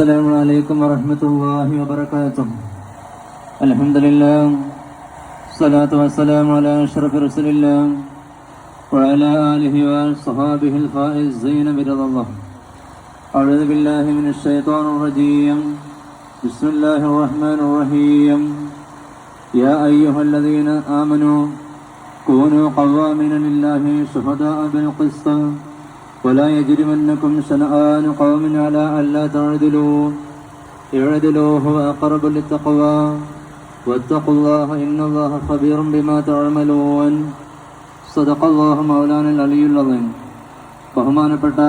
السلام عليكم ورحمة الله وبركاته. الحمد لله الصلاة والسلام على أشرف رسول الله وعلى آله وصحابه الفائزين برضا الله. أعوذ بالله من الشيطان الرجيم. بسم الله الرحمن الرحيم. يا أيها الذين آمنوا كونوا قوامين لله شهداء بالقسط. ولا يجرمنكم شنآن قوم على ألا تعدلوا اعدلوا هو أقرب للتقوى واتقوا الله إن الله خبير بما تعملون صدق الله مولانا العلي العظيم ബഹുമാനപ്പെട്ട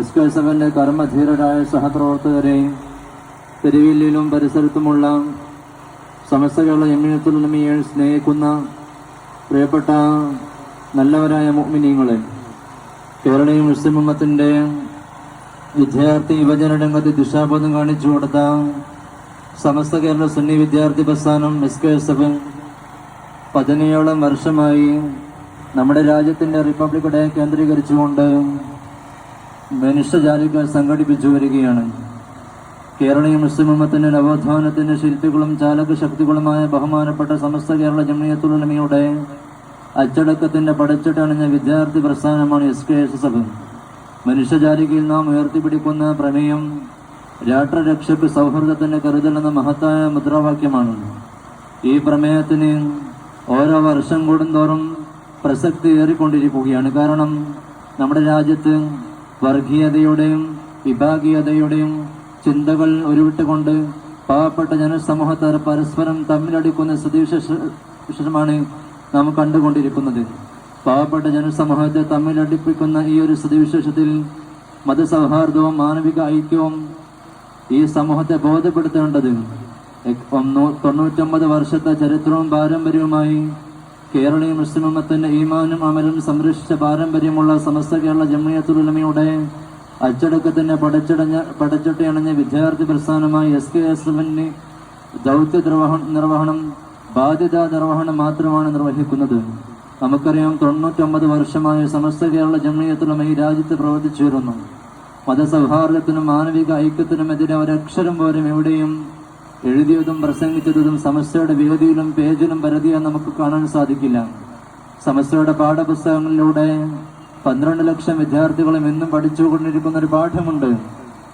S K S എഫിൻ്റെ കർമ്മധീരരായ സഹപ്രവർത്തകരെ തിരുവില്ലിലും പരിസരത്തുമുള്ള സമസ്ത കേരള എമ്മിനത്തുലമിയെ സ്നേഹിക്കുന്ന പ്രിയപ്പെട്ട നല്ലവരായ മുഅ്മിനീങ്ങളെ കേരളീയ മുസ്ലിം ഉമ്മത്തിന്റെ വിദ്യാർത്ഥി യുവജന രംഗത്ത് ദിശാബോധം കാണിച്ചു കൊടുത്ത സമസ്ത കേരള സുന്നി വിദ്യാർത്ഥി പ്രസ്ഥാനം എസ് കെ എസ് എഫ് പതിനേഴോളം വർഷമായി നമ്മുടെ രാജ്യത്തിന്റെ റിപ്പബ്ലിക് ഡേ കേന്ദ്രീകരിച്ചുകൊണ്ട് മനുഷ്യജാലികൾ സംഘടിപ്പിച്ചു വരികയാണ്. കേരളീയ മുസ്ലിം അമ്മത്തിന്റെ നവോത്ഥാനത്തിന്റെ ശില്പികളും ചാലക ശക്തികളുമായ ബഹുമാനപ്പെട്ട സമസ്ത കേരള ജമിയത്തുലമയുടെ അച്ചടക്കത്തിന്റെ പടച്ചിട്ടണിഞ്ഞ വിദ്യാർത്ഥി പ്രസ്ഥാനമാണ് എസ് കെ എസ് എഫ്. മനുഷ്യജാലികയിൽ നാം ഉയർത്തിപ്പിടിക്കുന്ന പ്രമേയം രാഷ്ട്രരക്ഷയ്ക്ക് സൗഹൃദത്തിന്റെ കരുതൽ എന്ന മഹത്തായ മുദ്രാവാക്യമാണ്. ഈ പ്രമേയത്തിന് ഓരോ വർഷം കൂടുന്തോറും പ്രസക്തി ഏറിക്കൊണ്ടിരിക്കുകയാണ്. കാരണം നമ്മുടെ രാജ്യത്ത് വർഗീയതയുടെയും വിഭാഗീയതയുടെയും ചിന്തകൾ ഉരുവിട്ടുകൊണ്ട് പാവപ്പെട്ട ജനസമൂഹത്തെ പരസ്പരം തമ്മിലടിക്കുന്ന സ്ഥിതിവിശേഷമാണ് നാം കണ്ടുകൊണ്ടിരിക്കുന്നത്. പാവപ്പെട്ട ജനസമൂഹത്തെ തമ്മിൽ തമ്മിലടിപ്പിക്കുന്ന ഈ ഒരു സ്ഥിതിവിശേഷത്തിൽ മതസൗഹാർദ്ദവും മാനവിക ഐക്യവും ഈ സമൂഹത്തെ ബോധ്യപ്പെടുത്തേണ്ടത് തൊണ്ണൂറ്റൊമ്പത് വർഷത്തെ ചരിത്രവും പാരമ്പര്യവുമായി കേരളീയ മുസ്ലിമത്തിന്റെ ഈമാനും അമലും സംരക്ഷിച്ച പാരമ്പര്യമുള്ള സമസ്ത കേരള ജമ്മിയത്തുലമയുടെ അച്ചടക്കത്തിന്റെ പടച്ചടഞ്ഞ പടച്ചട്ടയണഞ്ഞ വിദ്യാർത്ഥി പ്രസ്ഥാനമായി എസ് കെ എസ് എമ്മിന് ദൗത്യ നിർവഹണം ബാധ്യതാ നിർവഹണം മാത്രമാണ് നിർവഹിക്കുന്നത്. നമുക്കറിയാം തൊണ്ണൂറ്റൊമ്പത് വർഷമായ സമസ്ത കേരള ജമീയത്തിലും ഈ രാജ്യത്ത് പ്രവർത്തിച്ചു വരുന്നു. മതസൗഹാർദ്ദത്തിനും മാനവിക ഐക്യത്തിനുമെതിരെ ഒരക്ഷരം പോലും എവിടെയും എഴുതിയതും പ്രസംഗിച്ചതും സമസ്തയുടെ വേദിയിലും പേജിലും പരതിയാൻ നമുക്ക് കാണാൻ സാധിക്കില്ല. സമസ്തയുടെ പാഠപുസ്തകങ്ങളിലൂടെ പന്ത്രണ്ട് ലക്ഷം വിദ്യാർത്ഥികളും ഇന്നും പഠിച്ചുകൊണ്ടിരിക്കുന്ന ഒരു പാഠമുണ്ട്.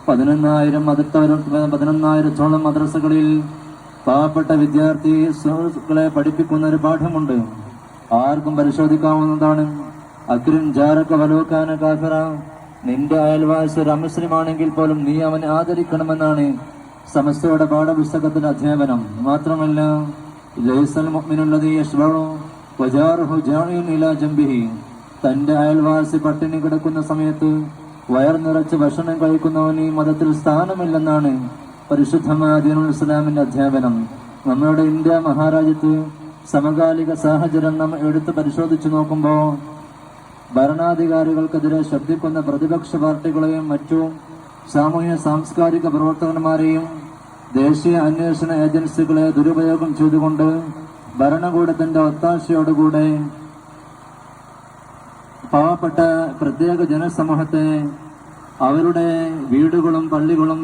പതിനൊന്നായിരം മതത്തവരും പതിനൊന്നായിരത്തോളം മദ്രസകളിൽ പാവപ്പെട്ട വിദ്യാർത്ഥി സുഹൃത്തുക്കളെ പഠിപ്പിക്കുന്ന ഒരു പാഠമുണ്ട്. ആർക്കും പരിശോധിക്കാവുന്നതാണ്. അക്രിം ജാരക വലോക്കാന കാഫിറ. നിന്റെ അയൽവാസി ഒരു പോലും നീ അവനെ ആദരിക്കണമെന്നാണ് സമസ്തയുടെ പാഠപുസ്തകത്തിന്റെ അധ്യാപനം. മാത്രമല്ല തന്റെ അയൽവാസി പട്ടിണി കിടക്കുന്ന സമയത്ത് വയർ നിറച്ച് ഭക്ഷണം കഴിക്കുന്നവന് മതത്തിൽ സ്ഥാനമില്ലെന്നാണ് പരിശുദ്ധമായ അധ്യാപനം നമ്മുടെ ഇന്ത്യ മഹാരാജ്യത്ത് സമകാലിക സാഹചര്യം നാം എടുത്ത് പരിശോധിച്ചു നോക്കുമ്പോൾ ഭരണാധികാരികൾക്കെതിരെ ശബ്ദിക്കുന്ന പ്രതിപക്ഷ പാർട്ടികളെയും മറ്റു സാമൂഹ്യ സാംസ്കാരിക പ്രവർത്തകന്മാരെയും ദേശീയ അന്വേഷണ ഏജൻസികളെ ദുരുപയോഗം ചെയ്തുകൊണ്ട് ഭരണകൂടത്തിന്റെ ഒത്താശയോടുകൂടെ പാവപ്പെട്ട പ്രത്യേക ജനസമൂഹത്തെ അവരുടെ വീടുകളും പള്ളികളും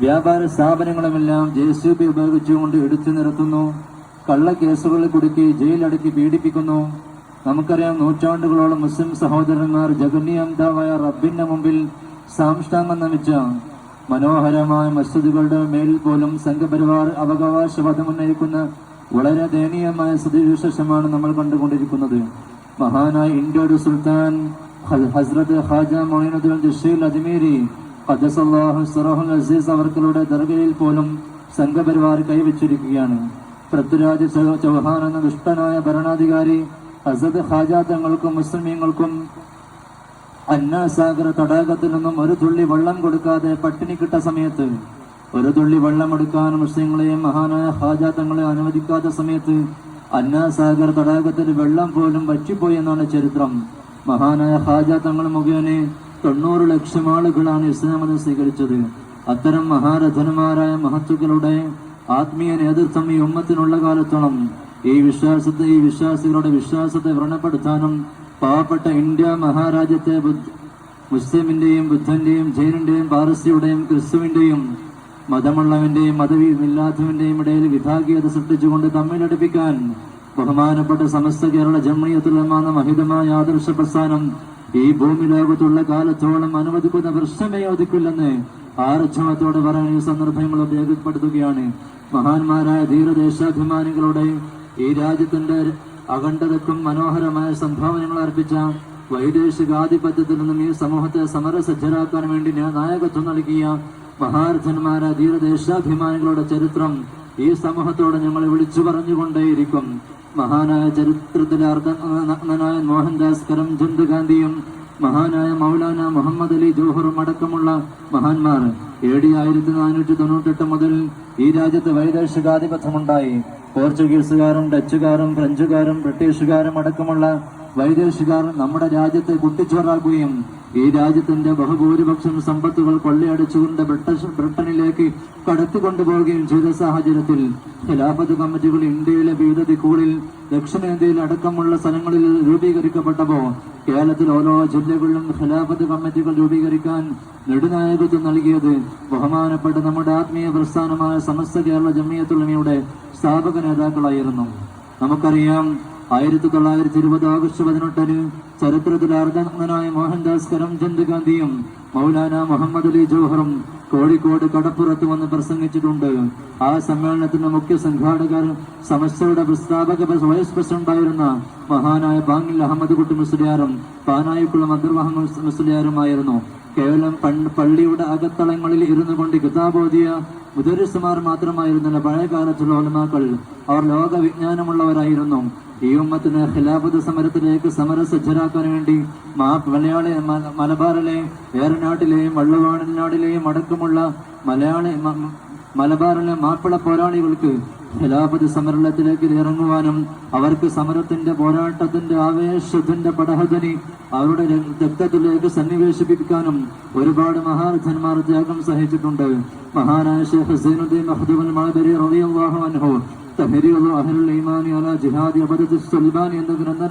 വ്യാപാര സ്ഥാപനങ്ങളുമെല്ലാം ജെ സി ബി ഉപയോഗിച്ചുകൊണ്ട് ഇടിച്ചു നിർത്തുന്നു. കള്ളക്കേസുകളിൽ കുടുക്കി ജയിലടക്കി പീഡിപ്പിക്കുന്നു. നമുക്കറിയാം നൂറ്റാണ്ടുകളോളം മുസ്ലിം സഹോദരന്മാർ ജഗന്യന്താവായ റബ്ബിന്റെ മുമ്പിൽ സാംഷ്ടാംഗം നമിച്ച മനോഹരമായ മസ്ജിദുകളുടെ മേൽ പോലും സംഘപരിവാർ അവകാശ പദമുന്നയിക്കുന്ന വളരെ ദയനീയമായ സ്ഥിതിവിശേഷമാണ് നമ്മൾ കണ്ടുകൊണ്ടിരിക്കുന്നത്. മഹാനായ ഇന്ത്യയുടെ സുൽത്താൻ ഹസ്രത്ത് ഹാജ മൊയിനുദ്ദീൻ ജഷീൽ അജ്മീരി ഖദ്ദസല്ലാഹു സിറഹുൽ അസീസ് അവർക്കളുടെ ദർഗയിൽ പോലും സംഘപരിവാർ കൈവച്ചിരിക്കുകയാണ്. പൃഥ്വിരാജ് ചൗഹാൻ എന്ന ദുഷ്ടനായ ഭരണാധികാരി അസദ് ഖാജ തങ്ങൾക്കും മുസ്ലിമീങ്ങൾക്കും അന്നാസാഗര തടാകത്തിൽ നിന്നും ഒരു തുള്ളി വെള്ളം കൊടുക്കാതെ പട്ടിണി കിട്ട സമയത്ത് ഒരു തുള്ളി വെള്ളം എടുക്കാൻ മുസ്ലിങ്ങളെയും മഹാനായ ഹാജ തങ്ങളെ അനുവദിക്കാത്ത സമയത്ത് അന്നാസാഗർ തടാകത്തിൽ വെള്ളം പോലും വറ്റിപ്പോയി എന്നാണ് ചരിത്രം. മഹാനായ ഹാജ തങ്ങൾ മുഖേന തൊണ്ണൂറ് ലക്ഷം ആളുകളാണ് ഇസ്ലാമത മതം സ്വീകരിച്ചത്. അത്തരം മഹാരഥന്മാരായ മഹത്തുക്കളുടെ ആത്മീയ നേതൃത്വം ഈ ഉമ്മത്തിനുള്ള കാലത്തോളം ഈ വിശ്വാസത്തെ ഈ വിശ്വാസികളുടെ വിശ്വാസത്തെ വ്രണപ്പെടുത്താനും പാവപ്പെട്ട ഇന്ത്യ മഹാരാജ്യത്തെ മുസ്ലിമിന്റെയും ബുദ്ധന്റെയും ജൈനന്റെയും പാരസ്യയുടെയും ക്രിസ്തുവിന്റെയും മതമുള്ളവന്റെയും മതമില്ലാത്തവന്റെയും ഇടയിൽ വിഭാഗീയത സൃഷ്ടിച്ചുകൊണ്ട് തമ്മിലടുപ്പിക്കാൻ ബഹുമാനപ്പെട്ട സമസ്ത കേരള ജമ്മിയത്തുലമാന്ന മഹിതമായ ആദർശ പ്രസ്ഥാനം ഈ ഭൂമി ലോകത്തുള്ള കാലത്തോളം അനുവദിക്കുന്ന വൃക്ഷമേ ഒതുക്കില്ലെന്ന് ആർജവത്തോടെ പറയാൻ ഈ സന്ദർഭങ്ങൾ രേഖപ്പെടുത്തുകയാണ് മഹാന്മാരായ ധീരദേശാഭിമാനികളുടെ ഈ രാജ്യത്തിന്റെ അഖണ്ഡതക്കും മനോഹരമായ സംഭാവനകൾ അർപ്പിച്ച വൈദേശികാധിപത്യത്തിൽ നിന്നും ഈ സമൂഹത്തെ സമരസജ്ജരാക്കാൻ വേണ്ടി നായകത്വം നൽകിയ മഹാരഥന്മാരായ ധീരദേശാഭിമാനികളുടെ ചരിത്രം ഈ സമൂഹത്തോട് ഞങ്ങൾ വിളിച്ചു പറഞ്ഞുകൊണ്ടേയിരിക്കും. മഹാനായ ചരിത്രത്തിലെ അർദ്ധനായ മോഹൻദാസ് കരംചന്ദ് ഗാന്ധിയും മഹാനായ മൗലാന മുഹമ്മദ് അലി ജോഹറും അടക്കമുള്ള മഹാന്മാർ. എ ഡി ആയിരത്തി നാനൂറ്റി തൊണ്ണൂറ്റെട്ട് മുതൽ ഈ രാജ്യത്ത് വൈദേശികാധിപത്യമുണ്ടായി. പോർച്ചുഗീസുകാരും ഡച്ചുകാരും ഫ്രഞ്ചുകാരും ബ്രിട്ടീഷുകാരും അടക്കമുള്ള വൈദേശികാർ നമ്മുടെ രാജ്യത്തെ കുട്ടിച്ചോറാക്കുകയും ഈ രാജ്യത്തിന്റെ ബഹുഭൂരിപക്ഷം സമ്പത്തുകൾ കൊള്ളയടിച്ചുകൊണ്ട് ബ്രിട്ടീഷ് ബ്രിട്ടനിലേക്ക് കടത്തിക്കൊണ്ടുപോവുകയും ചെയ്ത സാഹചര്യത്തിൽ ഖിലാഫത്ത് കമ്മിറ്റികൾ ഇന്ത്യയിലെ വിവിധ ദിക്കുകളിൽ ദക്ഷിണേന്ത്യയിൽ അടക്കമുള്ള സ്ഥലങ്ങളിൽ രൂപീകരിക്കപ്പെട്ടപ്പോൾ കേരളത്തിൽ ഓരോ ജില്ലകളിലും ഖിലാഫത്ത് കമ്മിറ്റികൾ രൂപീകരിക്കാൻ നെടുനായകത്വം നൽകിയത് ബഹുമാനപ്പെട്ട നമ്മുടെ ആത്മീയ പ്രസ്ഥാനമായ സമസ്ത കേരള ജമിയത്തുള്ളമയുടെ സ്ഥാപക നേതാക്കളായിരുന്നു. നമുക്കറിയാം ആയിരത്തി തൊള്ളായിരത്തി ഇരുപത് ആഗസ്റ്റ് പതിനെട്ടിന് ചരിത്രത്തിൽ അർദ്ധനായ മോഹൻദാസ് കരംചന്ദ് ഗാന്ധിയും മൗലാന മുഹമ്മദ് അലി ജോഹറും കോഴിക്കോട് കടപ്പുറത്ത് വന്ന് പ്രസംഗിച്ചിട്ടുണ്ട്. ആ സമ്മേളനത്തിന്റെ മുഖ്യ സംഘാടകർ സമസ്തയുടെ പ്രസ്താവക വൈസ് പ്രസിഡന്റായിരുന്ന മഹാനായ ബാങ്ങിൽ അഹമ്മദ് കുട്ടി മുസ്ലിയാരും പാനായിക്കുളം അബ്ദുൽ മുസ്ലിയാറുമായിരുന്നു കേവലം പള്ളിയുടെ അകത്തളങ്ങളിൽ ഇരുന്നു കൊണ്ട് കിതാബോധിയ മുദരിസുമാർ മാത്രമായിരുന്നില്ല. പഴയ കാലത്തുള്ള ഒലമാക്കൾ അവർ ലോക വിജ്ഞാനമുള്ളവരായിരുന്നു ഈ ഉമ്മത്തിന് ഖിലാഫത്ത് സമരത്തിലേക്ക് സമരസജ്ജരാക്കാൻ വേണ്ടി മലയാളി മലബാറിലെയും മലബാറിലെ ഏറനാട്ടിലെയും വള്ളുവാണിനാടിലെയും അടക്കമുള്ള മലയാളി മലബാറിലെ മാപ്പിള പോരാളികൾക്ക് ഖിലാഫത്ത് സമരത്തിലേക്ക് ഇറങ്ങുവാനും അവർക്ക് സമരത്തിന്റെ പോരാട്ടത്തിന്റെ ആവേശത്തിന്റെ പടഹധനി അവരുടെ രക്തത്തിലേക്ക് സന്നിവേശിപ്പിക്കാനും ഒരുപാട് മഹാരഥന്മാർ ത്യാഗം സഹിച്ചിട്ടുണ്ട്. മഹാനായ ഷേഖ് ഹസൈനുദ്ദീൻ മഹ്ദൂബുൽ മഅബരി റളിയല്ലാഹു അൻഹു ഈമാനി അല ജിഹാദി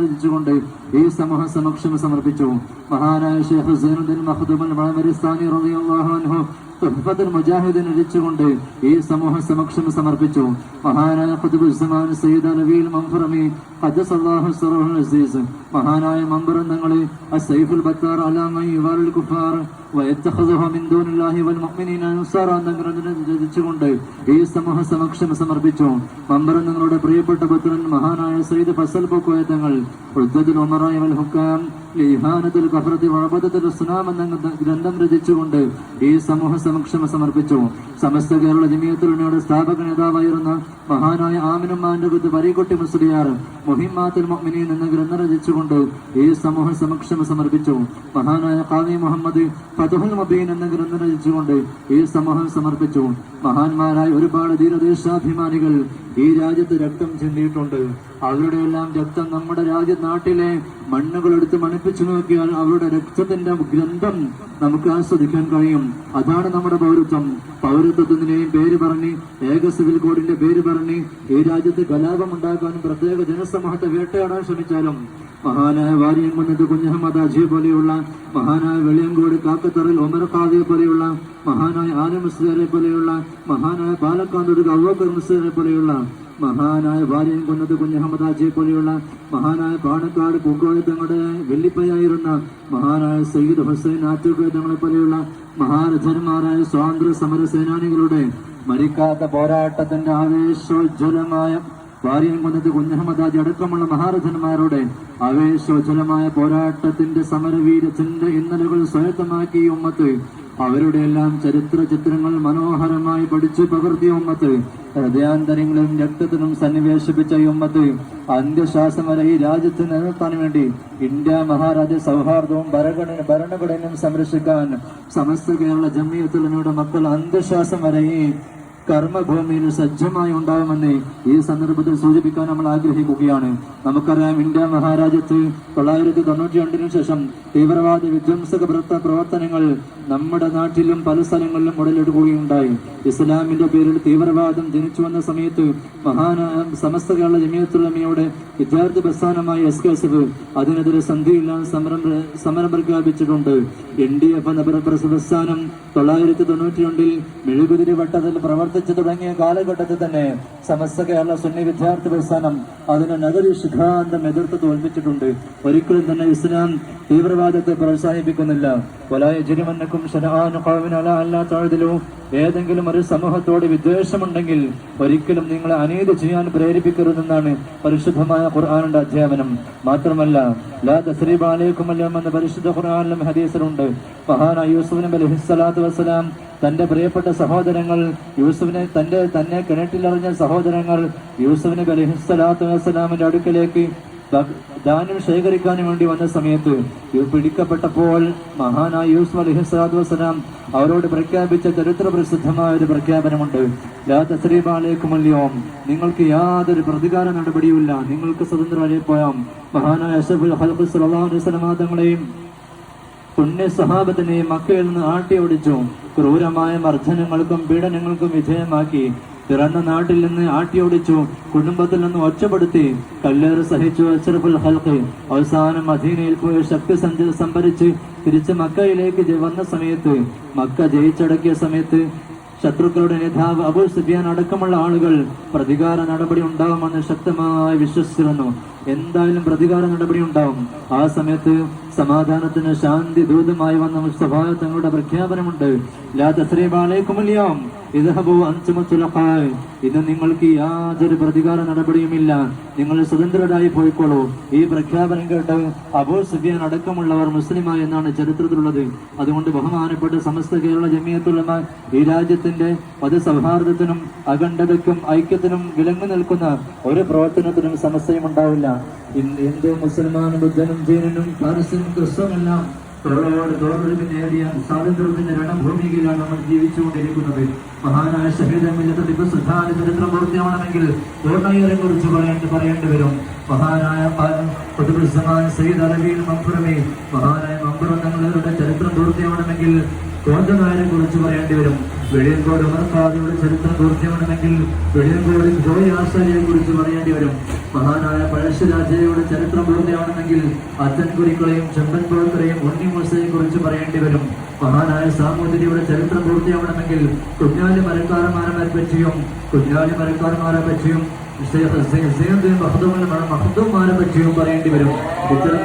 രചിച്ചുകൊണ്ട് ഈ സമൂഹ സമക്ഷം സമർപ്പിച്ചു. മഹാനായ ഷേഖ് സൈനുദ്ദീൻ മഖ്ദൂമുൽ മഅബരിസ്ഥാനി റളിയല്ലാഹു അൻഹു തുഹ്ഫത്തുൽ മുജാഹിദിൻ രചിച്ചുകൊണ്ട് ഈ സമൂഹ സമക്ഷം സമർപ്പിച്ചു. മഹാനായ ഖുതുബുൽ സമാൻ സയ്യിദ് നബീൽ മംഫറമി ഖദ്ദസല്ലാഹു സറഹുൽ അസീസ് മഹാനായ മമ്പറന്തങ്ങളെ അസൈഫുൽ ബത്താർ അലാ മൻ യുവാലുൽ കുഫാർ. വയത്തഖദുഹു മിൻ ദൂനില്ലാഹി വൽ മുഅ്മിനീന അൻസാറ രചിച്ചുകൊണ്ട് ഈ സമൂഹ സമക്ഷം സമർപ്പിച്ചു. മമ്പറന്തങ്ങളുടെ പ്രിയപ്പെട്ട പുത്രൻ മഹാനായ സയ്യിദ് ഫസൽ പൊക്കോയത്തങ്ങൾ ഉദ്ദത്തുൽ ഉമറായ വൽ ഹുക്കാം. ലിഹാനത്തുൽ കഫറത്തി വഅബദത്തുൽ സുനാം എന്ന ഗ്രന്ഥം രചിച്ചുകൊണ്ട് ഈ സമൂഹ സമക്ഷമ സമർപ്പിച്ചു. സമസ്ത കേരള ജമിയത്തുലയുടെ സ്ഥാപക നേതാവായിരുന്ന മഹാനായ ആമിനുമാന്റെ കുത്ത് പരീക്കുട്ടി മുസ്ലിയാർ മുഹിമാത്തുൽ മുഅ്മിനീൻ എന്ന ഗ്രന്ഥം രചിച്ചുകൊണ്ട് ഈ സമൂഹ സമക്ഷമ സമർപ്പിച്ചു. മഹാനായ കാവി മുഹമ്മദ് ഫതുഹുൽ മബീൻ എന്ന ഗ്രന്ഥം രചിച്ചുകൊണ്ട് ഈ സമൂഹം സമർപ്പിച്ചു. മഹാന്മാരായ ഒരുപാട് ധീരദേശാഭിമാനികൾ ഈ രാജ്യത്ത് രക്തം ചിന്തിയിട്ടുണ്ട്. അവരുടെ എല്ലാം രക്തം നമ്മുടെ രാജ്യ നാട്ടിലെ മണ്ണുകൾ എടുത്ത് മണിപ്പിച്ചു നോക്കിയാൽ അവരുടെ രക്തത്തിന്റെ ഗ്രന്ഥം നമുക്ക് ആസ്വദിക്കാൻ കഴിയും. അതാണ് നമ്മുടെ പൗരത്വം. പൗരത്വത്തിന്റെയും പേര് പറഞ്ഞ് ഏക സിവിൽ കോഡിന്റെ പേര് പറഞ്ഞ് ഈ രാജ്യത്ത് കലാപം ഉണ്ടാക്കാനും പ്രത്യേക ജനസമൂഹത്തെ വേട്ടയാടാൻ ശ്രമിച്ചാലും മഹാനായ വാര്യംകുന്നത്ത് കുഞ്ഞഹമ്മദ് അജിയെ പോലെയുള്ള മഹാനായ വെളിയങ്കോട് കാക്കത്തറിൽ ഒമർ പോലെയുള്ള മഹാനായ ആലം പോലെയുള്ള മഹാനായ പാലക്കാട് അവോക്കർ മുസ്ലിയാരെ പോലെയുള്ള മഹാനായ ഭാര്യയും കൊന്നത് കുഞ്ഞഹമ്മദ് പോലെയുള്ള മഹാനായ പാണക്കാട് പൂക്കോയത്തങ്ങളുടെ വെള്ളിപ്പയായിരുന്ന മഹാനായ സയ്യിദ് ഹുസൈൻ ആറ്റുകോയത്തങ്ങളെ പോലെയുള്ള മഹാരഥന്മാരായ സ്വാതന്ത്ര്യ സമര സേനാനികളുടെ മരിക്കാത്ത പോരാട്ടത്തിന്റെ ആവേശോജ്വലമായ ഭാര്യയും കൊന്നത് കുഞ്ഞഹമ്മദ് ആജി അടക്കമുള്ള മഹാരഥന്മാരുടെ ആവേശോജ്വലമായ പോരാട്ടത്തിന്റെ സമരവീരത്തിന്റെ ഇന്നലകൾ സ്വയത്തമാക്കി ഉമ്മത്ത് അവരുടെ എല്ലാം ചരിത്ര ചിത്രങ്ങൾ മനോഹരമായി പഠിച്ചു പകർത്തിയ ഉമ്മത്ത് ഹൃദയാന്തരങ്ങളും രക്തത്തിനും സന്നിവേശിപ്പിച്ച ഉമ്മത്ത് അന്ത്യശ്വാസം വരെ ഈ രാജ്യത്ത് നിലനിർത്താൻ വേണ്ടി ഇന്ത്യ മഹാരാജ്യ സൗഹാർദ്ദവും ഭരണഘടന ഭരണഘടനയും സംരക്ഷിക്കാൻ സമസ്ത കേരള ജമ്മിയത്തുള്ള മക്കൾ അന്ത്യശ്വാസം വരെ ഈ കർമ്മഭൂമിയിൽ സജ്ജമായി ഉണ്ടാവുമെന്ന് ഈ സന്ദർഭത്തിൽ സൂചിപ്പിക്കാൻ നമ്മൾ ആഗ്രഹിക്കുകയാണ്. നമുക്കറിയാം ഇന്ത്യ മഹാരാജ്യത്ത് തൊള്ളായിരത്തി തൊണ്ണൂറ്റി രണ്ടിനു ശേഷം തീവ്രവാദ വിധ്വംസക പ്രവർത്ത- പ്രവർത്തനങ്ങൾ നമ്മുടെ നാട്ടിലും പല സ്ഥലങ്ങളിലും ഉടലെടുക്കുകയുണ്ടായി. ഇസ്ലാമിന്റെ പേരിൽ തീവ്രവാദം ജനിച്ചു വന്ന സമയത്ത് മഹാനായ സമസ്ത കേരള ജമിയത്തുലമയുടെ വിദ്യാർത്ഥി പ്രസ്ഥാനമായ എസ് കെ എസ് എഫ് അതിനെതിരെ സന്ധിയില്ലാതെ സമരം സമരം പ്രഖ്യാപിച്ചിട്ടുണ്ട്. എൻ ഡി എഫ് എന്ന പ്ര- പ്ര- പ്രസ്ഥാനം തൊള്ളായിരത്തി തൊണ്ണൂറ്റി രണ്ടിൽ മെഴുകുതിരി വട്ടത്തിൽ പ്രവർത്തിച്ചു തുടങ്ങിയ കാലഘട്ടത്തിൽ തന്നെ സമസ്ത കേരള സുന്നി വിദ്യാർത്ഥി പ്രസ്ഥാനം അതിന് നഗരി ശിഖാന്തം എതിർത്ത് തോൽപ്പിച്ചിട്ടുണ്ട്. ഒരിക്കലും തന്നെ ഇസ്ലാം തീവ്രവാദത്തെ പ്രോത്സാഹിപ്പിക്കുന്നില്ല. കൊലായ ജരിമന്നക്കും അല്ലാത്തതിലോ ഏതെങ്കിലും ഒരു സമൂഹത്തോട് വിദ്വേഷമുണ്ടെങ്കിൽ ഒരിക്കലും നിങ്ങളെ അനീതി ചെയ്യാൻ പ്രേരിപ്പിക്കരുതെന്നാണ് പരിശുദ്ധമായ ഖുർആാനിന്റെ അധ്യാപനം മാത്രമല്ല ലാ തസ്രീബ് അലൈക്കും എന്ന പരിശുദ്ധ ഖുർആാനിലും ഹദീസിലുണ്ട്. മഹാനായ യൂസുഫ് നബി അലൈഹിസ്സലാത്തു വസ്സലാം തന്റെ പ്രിയപ്പെട്ട സഹോദരങ്ങൾ യൂസുഫിനെ തന്റെ തന്നെ കിണറ്റിലറിഞ്ഞ സഹോദരങ്ങൾ യൂസുഫ് നബി അലൈഹിസ്സലാത്തു വസ്സലാമിന്റെ അടുക്കലേക്ക് ധാന്യം ശേഖരിക്കാൻ വേണ്ടി വന്ന സമയത്ത് പിടിക്കപ്പെട്ടപ്പോൾ മഹാനായ യൂസുഫ് അലൈഹിസ്സലാത്തു വസ്സലാം അവരോട് പ്രഖ്യാപിച്ച ചരിത്ര പ്രസിദ്ധമായ ഒരു പ്രഖ്യാപനമുണ്ട്. ലാ നിങ്ങൾക്ക് യാതൊരു പ്രതികാര നടപടിയുമില്ല. നിങ്ങൾക്ക് സ്വതന്ത്രമായി പോയാം മഹാനായ അഷഫുൽ ഹൽബ് സല്ലല്ലാഹു അലൈഹി വസല്ലമ തങ്ങളെയും പുണ്യ സഹാബത്തിനെയും മക്കയിൽ നിന്ന് ആട്ടി ഓടിച്ചു ക്രൂരമായ മർദ്ദനങ്ങൾക്കും പീഡനങ്ങൾക്കും വിധേയമാക്കി. പിറന്ന നാട്ടിൽ നിന്ന് ആട്ടിയോടിച്ചു കുടുംബത്തിൽ നിന്ന് ഒറ്റപ്പെടുത്തി കല്ലേറ് സഹിച്ചു അഷറഫുൽ ഹൽക്ക് അവസാനം മദീനയിൽ പോയി ശക്തി സഞ്ച സംഭരിച്ച് തിരിച്ച് മക്കയിലേക്ക് വന്ന സമയത്ത് മക്ക ജയിച്ചടക്കിയ സമയത്ത് ശത്രുക്കളുടെ നേതാവ് അബു സുബിയാൻ അടക്കമുള്ള ആളുകൾ പ്രതികാര നടപടി ഉണ്ടാവുമെന്ന് ശക്തമായി വിശ്വസിച്ചിരുന്നു. എന്തായാലും പ്രതികാര നടപടി ഉണ്ടാവും. ആ സമയത്ത് സമാധാനത്തിന് ശാന്തി ദൂതമായി വന്ന മുസ്തഫ തങ്ങളുടെ പ്രഖ്യാപനമുണ്ട്. ലാ തസ്രീബാലേക്കുമല്യാം തുലഖായ്. നിങ്ങൾക്ക് യാതൊരു പ്രതികാര നടപടിയുമില്ല. നിങ്ങൾ സ്വതന്ത്രരായി പോയിക്കോളൂ. ഈ പ്രഖ്യാപനം കേട്ട് അബൂ സുഫിയാൻ അടക്കമുള്ളവർ മുസ്ലിമായി എന്നാണ് ചരിത്രത്തിലുള്ളത്. അതുകൊണ്ട് ബഹുമാനപ്പെട്ട സമസ്ത കേരള ജമീയത്തുള്ള ഈ രാജ്യത്തിന്റെ മതസൗഹാർദ്ദത്തിനും അഖണ്ഡതയ്ക്കും ഐക്യത്തിനും വിലങ്ങു നിൽക്കുന്ന ഒരു പ്രവർത്തനത്തിനും സമസ്യയും ഉണ്ടാവില്ല ഹിന്ദു മുസൽമാനും ബുദ്ധനും ജൈനനും പാരസ്യനും ക്രിസ്തുവെല്ലാം തൊഴിലോട് തോറൊഴുക്ക് നേടിയ സ്വാതന്ത്ര്യത്തിന്റെ രണഭൂമിയിലാണ് നമ്മൾ ജീവിച്ചുകൊണ്ടിരിക്കുന്നത്. മഹാനായ ഷഹീദ് സുധാന ചരിത്രം പൂർത്തിയാവണമെങ്കിൽ പൂർണയരെ കുറിച്ച് പറയേണ്ടി പറയേണ്ടി വരും. മഹാനായ സയ്യിദ് അലവിയിൽ മമ്പുറമേ മഹാനായ മമ്പുറം തങ്ങളുടെ ചരിത്രം പൂർത്തിയാവണമെങ്കിൽ കോന്തനായരെ കുറിച്ച് പറയേണ്ടി വരും. വെളിയങ്കോട് ഉമർഖാദിയുടെ ചരിത്രം പൂർത്തിയാവണമെങ്കിൽ വെളിയങ്കോട് ജോയ് ആശാരിയെ കുറിച്ച് പറയേണ്ടി വരും. മഹാനായ പഴശ്ശിരാജയുടെ ചരിത്രം പൂർത്തിയാവണമെങ്കിൽ അത്തൻകുരിക്കളെയും ഉണ്ണി ഉണ്ണിമൂസയെ കുറിച്ച് പറയേണ്ടി വരും മഹാനായ സാമൂതിരിയുടെ ചരിത്രം പൂർത്തിയാവണമെങ്കിൽ കുഞ്ഞാലി മരക്കാരന്മാരെ പറ്റിയും കുഞ്ഞാലി മരക്കാരന്മാരെ പറ്റിയും മഹദൂമാരെ പറ്റിയും പറയേണ്ടി വരും ഇത്തരം